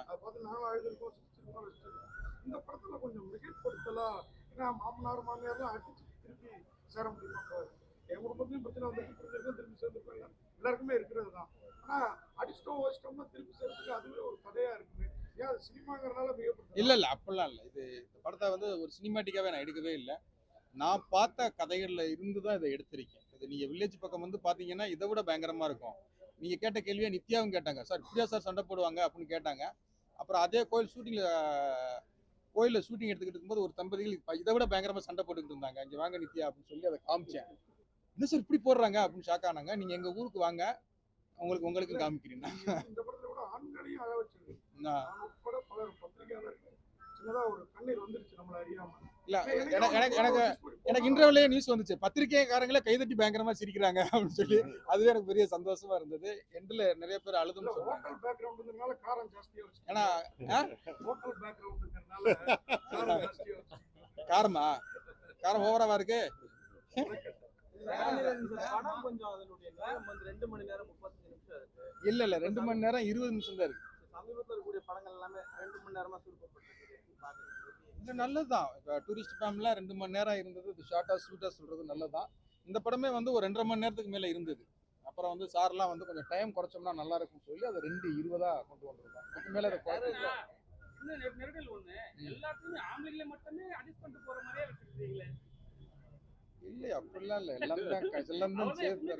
அதை பார்த்து நானும் அழுதுருக்கோம் சிரிச்சிருக்கோம் ரசிச்சிருக்கோம் இந்த படத்துல கொஞ்சம் மிகைப்படுத்தலா ஏன்னா மாமனார் மாமியார்லாம் அடிச்சு திருப்பி சேர முடியுமா? சார் என் குடும்பத்துலயும் பிரச்சனை வந்துட்டு புரிஞ்சிருக்கோம் திருப்பி சேர்ந்துருப்பாங்க எல்லாருக்குமே இருக்கிறது தான் ஆனா அடிச்சிட்டோம் வச்சிட்டோம்னா திருப்பி சேர்த்துக்கு அதுவே ஒரு கதையா இருக்குமே. ஏன் அது சினிமாங்கிறனால மிகைப்படுத்தலாம் இல்ல இல்ல அப்படிலாம் இல்ல. இது இந்த படத்தை வந்து ஒரு சினிமாட்டிக்காவே நான் எடுக்கவே இல்லை. நான் பார்த்த கதைகள்ல இருந்து தான் இதை எடுத்திருக்கேன். இது நீங்க வில்லேஜ் பக்கம் வந்து பாத்தீங்கன்னா இதை விட பயங்கரமா இருக்கும். நீங்க கேட்ட கேள்வியை நித்யாவும் கேட்டாங்க. சார் இப்படியா சார் சண்டை போடுவாங்க அப்படின்னு கேட்டாங்க. அப்புறம் அதே கோயில் ஷூட்டிங்ல கோயில்ல ஷூட்டிங் எடுத்துக்கிட்டு இருக்கும்போது ஒரு தம்பதிகள் இதை விட பயங்கரமா சண்டை போட்டுக்கிட்டு இருந்தாங்க. இங்க வாங்க நித்யா அப்படின்னு சொல்லி அதை காமிச்சேன். என்ன சார் இப்படி போடுறாங்க அப்படின்னு ஷாக் ஆனாங்க. நீங்க எங்க ஊருக்கு வாங்க. உங்களுக்கு உங்களுக்கு காமிக்கிறீங்க ஒரு கண்ணீர் வந்துருச்சு நம்மள அறியாம. இல்ல எனக்கு எனக்கு எனக்கு இன்டர்வியூலயே நியூஸ் வந்துச்சு. பத்திரிகைக்காரங்களே கைதட்டி பயங்கரமா சிரிக்கிறாங்க அப்படின்னு சொல்லி. அதுவே எனக்கு பெரிய சந்தோஷமா இருந்தது. எண்டில் நிறைய பேர் வச்சு ஏன்னா காரம் காரமா? ஓவராவா இருக்கு? படம் கொஞ்சம் அதனுடைய நேரம் வந்து ரெண்டு மணி நேரம் முப்பத்தஞ்சு நிமிஷம் இருக்கு. இல்ல இல்ல. ரெண்டு மணி நேரம் இருபது நிமிஷம் தான் இருக்கு. சமீபத்தில் இருக்கக்கூடிய படங்கள் எல்லாமே ரெண்டு மணி நேரமா சுருக்கப்பட்டிருக்கு. இது நல்லதுதான். இப்போ டூரிஸ்ட் ஃபேமிலியில் ரெண்டு மணி நேரம் இருந்தது இது ஷார்ட்டாக ஸ்வீட்டாக சொல்றது நல்லதுதான். இந்த படமே வந்து ஒரு ரெண்டரை மணி நேரத்துக்கு மேலே இருந்தது. அப்புறம் வந்து சார்லாம் வந்து கொஞ்சம் டைம் குறைச்சோம்னா நல்லா இருக்கும்னு சொல்லி அதை ரெண்டு இருபதா கொண்டு வந்திருக்கோம் இதுக்கு மேலே அதை நெருடல் ஒண்ணு. எல்லாத்தையுமே ஆம்பளைங்களை மட்டுமே அட்ஜஸ்ட் பண்ணிட்டு போற மாதிரியே வச்சிருக்கீங்களே இல்லை அப்படிலாம் இல்லை. எல்லாமே தான் எல்லாம் தான் சேர்த்து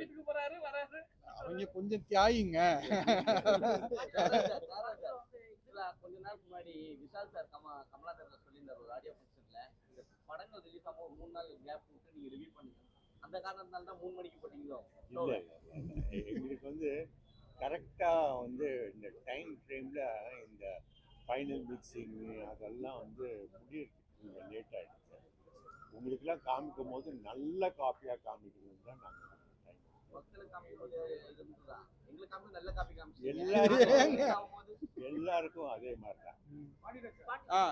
அவங்க கொஞ்சம் தியாயிங்க கொஞ்ச நாளுக்கு முன்னாடி விஷால் சார் கம கமலாதேவன் சொல்லியிருந்தார் ஒரு ஆடியோ ஃபங்க்ஷன்ல இந்த படங்கள் ரிலீஸ் ஆகும் ஒரு மூணு நாள் கேப் விட்டு நீங்க ரிவ்யூ பண்ணுங்க. அந்த காரணத்தினால தான் மூணு மணிக்கு போட்டீங்களோ? இல்லை எங்களுக்கு வந்து கரெக்டாக வந்து இந்த டைம் ஃப்ரேமில் இந்த ஃபைனல் மிக்சிங் அதெல்லாம் வந்து முடியறதுக்கு லேட் ஆகிடுச்சு உங்களுக்கெல்லாம் காமிக்கும் போது நல்ல காப்பியாக காமிக்கணும்னு தான் நாங்கள் டைம் மக்களுக்கு எல்லாருக்கும் அதே மாதிரி தான் ஆ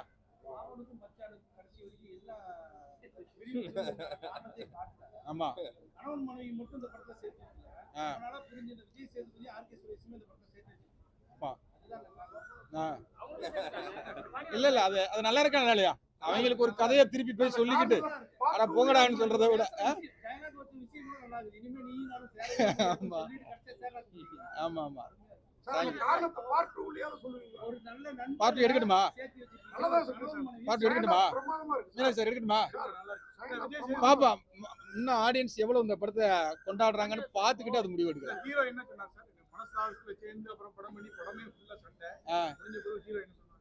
ஆமா கணவன் மனைவி மட்டும் இந்த படத்துல சேர்த்து. அதனால புரிஞ்ச இந்த விஜய் சேதுபதி ஆர்கே சுரேஷுமே இந்த. இல்ல இல்ல அது அது நல்லா இருக்கா இல்லையா அவங்களுக்கு ஒரு கதையை திருப்பி போய் சொல்லிக்கிட்டு அட போங்கடான்னு சொல்றதை விட ஆமா. ஆமா ஆமா சார் அந்த காரணத்தை பார்ட் டூலயாவது சொல்லுவீங்க. ஒரு நல்ல நண்பனை பாட்டு எடுக்கட்டுமா? சேர்த்து வச்சிருக்கீங்க. நல்லதா சொல்லுங்க கணவன் சார். மனைவி பாட்டு எடுக்கட்டுமா? பிரமாதமா இருக்கு. இல்லை சார் நல்லா பிரமாதமா பாப்பா இன்னும் ஆடியன்ஸ் எவ்வளவு இந்த படத்தை கொண்டாடுறாங்கன்னு பார்த்துக்கிட்டு அது முடிவு எடுக்கிறேன் ஹீரோ என்ன சொன்னார் சார்? இந்த மனசாவில சேர்ந்து அப்புறம் படம் பண்ணி படமே ஃபுல்லா சண்டை. ஆ. முடிஞ்ச பிறகு ஹீரோ என்ன சொன்னார்?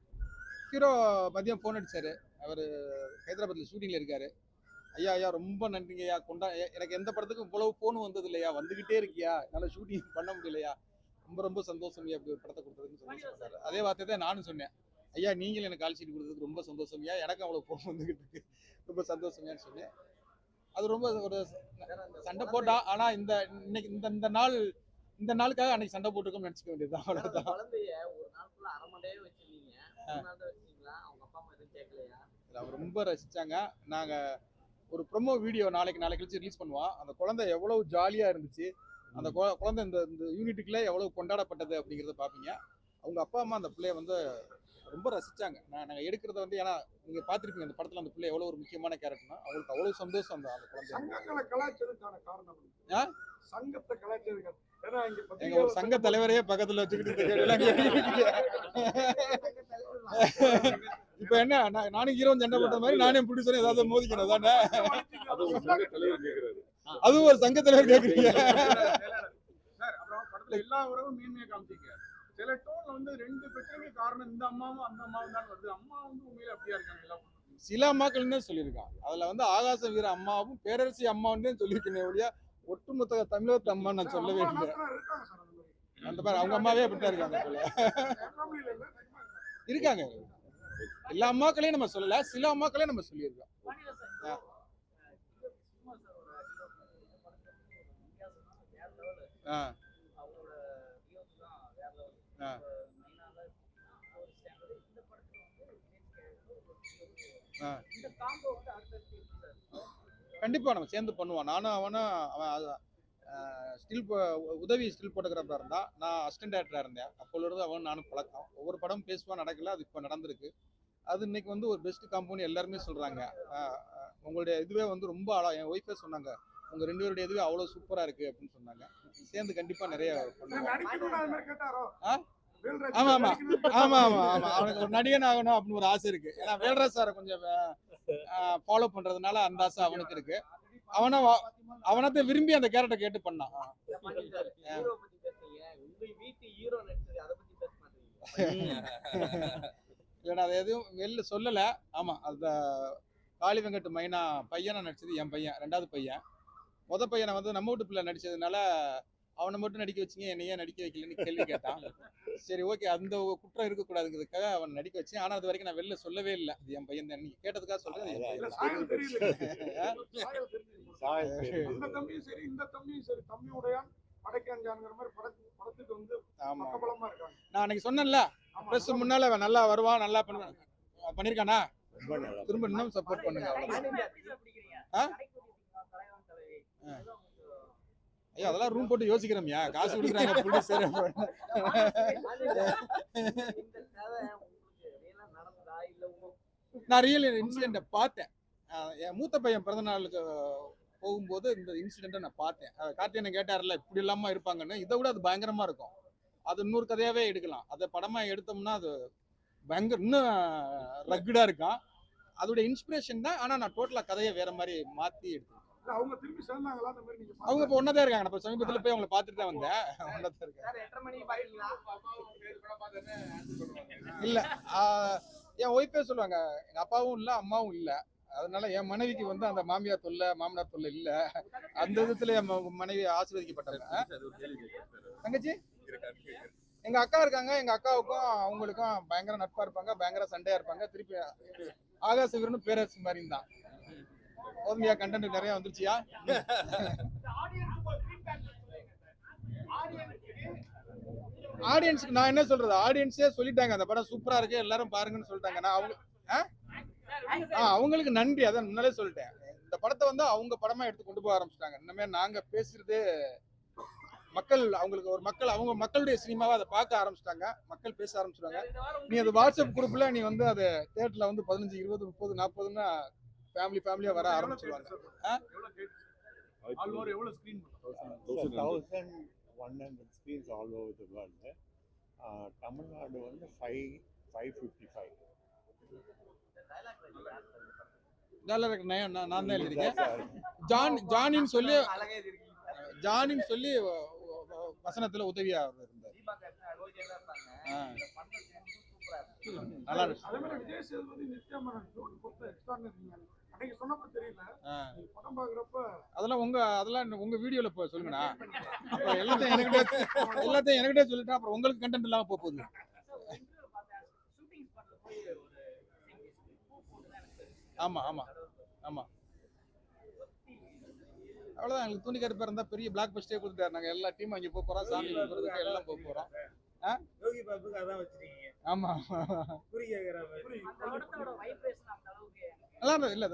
ஹீரோ மதியம் ஃபோன் அடிச்சாரு. அவர் ஹைதராபாத்ல ஷூட்டிங்ல இருக்காரு. ஐயா ஐயா ரொம்ப நன்றிங்க ஐயா கொண்டா எனக்கு எந்த படத்துக்கும் இவ்வளவு ஃபோன் வந்தது இல்லையா வந்துகிட்டே இருக்கியா? என்னால் ஷூட்டிங் பண்ண முடியலையா? ரொம்ப ரொம்ப சந்தோஷம் ஐயா அப்படி ஒரு படத்தை கொடுத்ததுன்னு சந்தோஷப்பட்டாரு அதே வார்த்தை தான் நானும் சொன்னேன். ஐயா நீங்கள் எனக்கு கால் ஷீட் கொடுத்ததுக்கு ரொம்ப சந்தோஷம் ஐயா. எனக்கும் அவ்வளோ ஃபோன் வந்துகிட்டு இருக்கு. ரொம்ப சந்தோஷமையான்னு சொன்னேன். அது ரொம்ப ஒரு சண்டை போட்டா ஆனா இந்த இன்னைக்கு இந்த இந்த நாள் இந்த நாளுக்காக அன்னைக்கு சண்டை போட்டுருக்கோம்னு நினச்சிக்க வேண்டியதுதான் அவ்வளோதான் ஒரு நாள் அரை வச்சிருந்தீங்க அவங்க அப்பா அம்மா எதுவும் கேட்கலையா? அவங்க ரொம்ப ரசிச்சாங்க. நாங்க ஒரு ப்ரொமோ வீடியோ நாளைக்கு நாளைக்கு கழிச்சு ரிலீஸ் பண்ணுவோம். அந்த குழந்தை எவ்வளவு ஜாலியா இருந்துச்சு. அந்த குழ- குழந்தை இந்த இந்த யூனிட்டுக்குள்ள எவ்வளவு கொண்டாடப்பட்டது அப்படிங்கறத பாப்பீங்க. அவங்க அப்பா அம்மா அந்த பிள்ளைய வந்து ரொம்ப ரசிச்சாங்க. நான் நாங்க எடுக்கிறத வந்து ஏன்னா நீங்க பார்த்திருப்பீங்க அந்த படத்துல அந்த பிள்ளை எவ்வளவு ஒரு முக்கியமான கேரக்டர்னா அவங்களுக்கு அவ்வளவு சந்தோஷம் அந்த அந்த குழந்தை கலாய்ச்சதுக்கான காரணம்? சங்கத்தை இங்க எங்க ஒரு சங்க தலைவரையே பக்கத்துல வச்சுக்கிட்டு இப்ப என்ன நான் நானும் ஹீரோன் சண்டை போட்ட மாதிரி நானே ப்ரொடியூசர் ஏதாவது மோதிக்கணும் தானே அது ஒரு சங்க தலைவர் கேக்குறீங்க. சார் அப்புறம் படத்துல எல்லா உறவும் மேன்மையா காமிச்சீங்க சில டோன்ல வந்து ரெண்டு பெற்றவங்க காரணம் இந்த அம்மாவும் அந்த அம்மாவும் தான் வருது. அம்மா வந்து உண்மையில அப்படியா இருக்காங்க எல்லாம் சில அம்மாக்கள்னு சொல்லியிருக்கான் அதுல வந்து ஆகாச வீர அம்மாவும் பேரரசி அம்மாவும் சொல்லியிருக்கேனே ஒழிய ஒட்டுமொத்த தமிழகத்து அம்மா நான் சொல்லவே இல்லை. அந்த மாதிரி. அவங்க அம்மாவே அப்படித்தான் இருக்காங்க. இருக்காங்க. எல்லா அம்மாக்களையும் நம்ம சொல்லல சில அம்மாக்களையும் நம்ம சொல்லியிருக்கோம். கண்டிப்பா நம்ம சேர்ந்து பண்ணுவோம். நானும் அவனும் அவன் ஸ்டில் உதவி ஸ்டில் போட்டோகிராஃபராக இருந்தா நான் அசிஸ்டன்ட் டேரக்டராக இருந்தேன். அப்போலேருந்து அவன் நானும் பழக்கம். ஒவ்வொரு படம் பேசுவான் நடக்கல அது இப்போ நடந்திருக்கு. அது இன்னைக்கு வந்து ஒரு பெஸ்ட் காம்பவுண்ட் எல்லாருமே சொல்கிறாங்க உங்களுடைய இதுவே வந்து ரொம்ப அழகா என் ஒய்ஃபே சொன்னாங்க உங்கள் ரெண்டு பேருடைய இதுவே அவ்வளோ சூப்பராக இருக்குது அப்படின்னு சொன்னாங்க. சேர்ந்து கண்டிப்பாக நிறைய ஆமா, ஆமா. ஆமா ஆமா ஆமா. அவனுக்கு ஒரு நடிகன் ஆகணும் அப்படின்னு ஒரு ஆசை இருக்கு. ஏன்னா வேல்ராஜ் சாரை கொஞ்சம் ஃபாலோ பண்றதுனால அந்த ஆசை அவனுக்கு இருக்கு. அவனை அவனத்தை விரும்பி அந்த கேரக்டர் கேட்டு பண்ணான். ஹீரோ பத்தி பேசுறீங்க. உங்க வீட்டு ஹீரோ நடிச்சது அதை பத்தி பேச மாட்டீங்க. இல்லைன்னா அதை எதுவும் வெளில சொல்லலை. ஆமா அந்த காளி வெங்கட் மைனா பையனை நடிச்சது என் பையன் ரெண்டாவது பையன். முத பையனை வந்து நம்ம வீட்டு பிள்ளை நடிச்சதுனால அவனை மட்டும் நடிக்க வச்சீங்க என்னையே நடிக்க வைக்கலன்னு கேள்வி கேட்டான். சரி ஓகே. அந்த குற்றம் இருக்கக்கூடாதுங்கிறதுக்காக அவன் நடிக்க வச்சேன். ஆனா அது வரைக்கும் நான் வெளில சொல்லவே இல்லை. அது என் பையன் தான். நீங்க கேட்டதுக்காக தம்பியும் சரி இந்த தம்பியும் சரி. நான் அன்னைக்கு சொன்னேன்ல ப்ரெஸ் முன்னால அவன் நல்லா வருவான் நல்லா பண்ணுவான் பண்ணிருக்கானா? திரும்ப இன்னும் சப்போர்ட் பண்ணுங்க. ஐயா அதெல்லாம் ரூம் போட்டு யோசிக்கிறோம்யா. காசு கொடுக்குறாங்க உங்க நான் ரியல் இன்சிடென்ட்டை பார்த்தேன். என் மூத்த பையன் பிறந்த நாளுக்கு போகும்போது இந்த இன்சிடென்ட்டை நான் பார்த்தேன். அஹ் கார்த்தியனை கேட்டார்ல இப்படி இல்லாம இருப்பாங்கன்னு. இதை விட அது பயங்கரமா இருக்கும். அது இன்னொரு கதையாவே எடுக்கலாம். அதை படமா எடுத்தோம்னா அது பயங்கர இன்னும் ரக்குடா இருக்கும் அதோட இன்ஸ்பிரேஷன் தான். ஆனா நான் டோட்டலா கதையை வேற மாதிரி மாத்தி எடுத்தேன் அவங்க திரும்பி சேர்ந்தாங்களா? அந்த மாதிரி நீங்க அவங்க இப்போ ஒன்னதா இருக்காங்க. நான் இப்போ சமீபத்துல போய் அவங்களை பார்த்துட்டு தான் வந்தேன். ஒன்னதா இருக்காங்க. இல்ல என் ஒய்ஃபே சொல்லுவாங்க எங்க அப்பாவும் இல்ல அம்மாவும் இல்ல. அதனால என் மனைவிக்கு வந்து அந்த மாமியார் தொல்லை மாமனார் தொல்லை இல்ல. அந்த விதத்துல என் மனைவி ஆசீர்வதிக்கப்பட்டாங்க தங்கச்சி? எங்க அக்கா இருக்காங்க எங்க அக்காவுக்கும் அவங்களுக்கும் பயங்கர நட்பா இருப்பாங்க பயங்கர சண்டையா இருப்பாங்க. திருப்பி ஆகாச வீரனும் பேரரசு மாதிரி தான் போதுமையா கண்டென்ட் நிறைய வந்துருச்சியா? ஆடியன்ஸ்க்கு நான் என்ன சொல்றது? ஆடியன்ஸே சொல்லிட்டாங்க. அந்த படம் சூப்பரா இருக்கு. எல்லாரும் பாருங்கன்னு சொல்லிட்டாங்க. நான் அவங்க அவங்களுக்கு நன்றி. அதான் முன்னாலே சொல்லிட்டேன். இந்த படத்தை வந்து அவங்க படமா எடுத்து கொண்டு போக ஆரம்பிச்சிட்டாங்க. இனிமே நாங்க பேசுறது மக்கள் அவங்களுக்கு ஒரு மக்கள் அவங்க மக்களுடைய சினிமாவை அதை பார்க்க ஆரம்பிச்சிட்டாங்க. மக்கள் பேச ஆரம்பிச்சிட்டாங்க நீ அது வாட்ஸ்அப் குரூப்ல நீ வந்து அதை தேட்டர்ல வந்து பதினஞ்சு இருபது முப்பது நாற்பதுன்னா ஃபேமிலி ஃபேமிலியா வர ஆரம்பிச்சிருவாங்க. Thousand one hundred screens all over the world Tamil Nadu வந்து five five fifty five dialogue நான் நான் தான் எழுதிருக்கேன் ஜான் ஜானின்னு சொல்லி ஜானின்னு சொல்லி வசனத்துல உதவியா இருந்தார். ஆ. நல்லா இருக்கு அதே மாதிரி விஜய் சேதுபதி நித்யாமன் ஜோடி பொறுத்த எக்ஸ்ட்ரானரிங்க அன்னைக்கு சொன்னப்ப தெரியல. ஆ. படம் பாக்குறப்ப அதெல்லாம் உங்க அதெல்லாம் உங்க வீடியோல இப்போ சொல்லுங்கண்ணா அப்புறம் எல்லாத்தையும் என்கிட்ட எல்லாத்தையும் என்கிட்ட சொல்லிட்டா அப்புறம் உங்களுக்கு கண்டென்ட் இல்லாம போக போகுது. ஆமா ஆமா ஆமா. எங்களுக்கு துணி கருப்பா இருந்தா பெரிய பிளாக் பஸ்டே கொடுத்துட்டாரு. நாங்க எல்லா டீம் அங்கே போக போறோம் சாமி கும்பிடுறதுக்கு எல்லாம் போக போறோம். யோகி பாபுக்கு அதான் வச்சிருக்கீங்க ஆமா. நல்லா இருந்தது இல்லை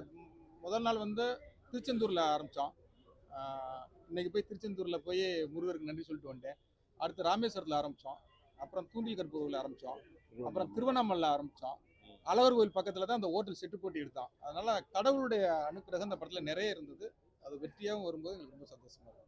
முதல் நாள் வந்து திருச்செந்தூர்ல ஆரம்பிச்சோம். இன்னைக்கு போய் திருச்செந்தூர்ல போய் முருகருக்கு நன்றி சொல்லிட்டு வந்துட்டேன். அடுத்து ராமேஸ்வரத்துல ஆரம்பிச்சோம். அப்புறம் தூண்டில் கற்பூரில் ஆரம்பிச்சோம். அப்புறம் திருவண்ணாமலையில் ஆரம்பிச்சோம். அழகர் கோயில் பக்கத்துல தான் அந்த ஹோட்டல் செட்டு போட்டி எடுத்தோம். அதனால கடவுளுடைய அனுக்கிரகம் அந்த படத்துல நிறைய இருந்தது. அது வெற்றியாகவும் வரும்போது எங்களுக்கு ரொம்ப சந்தோஷமா இருக்கும்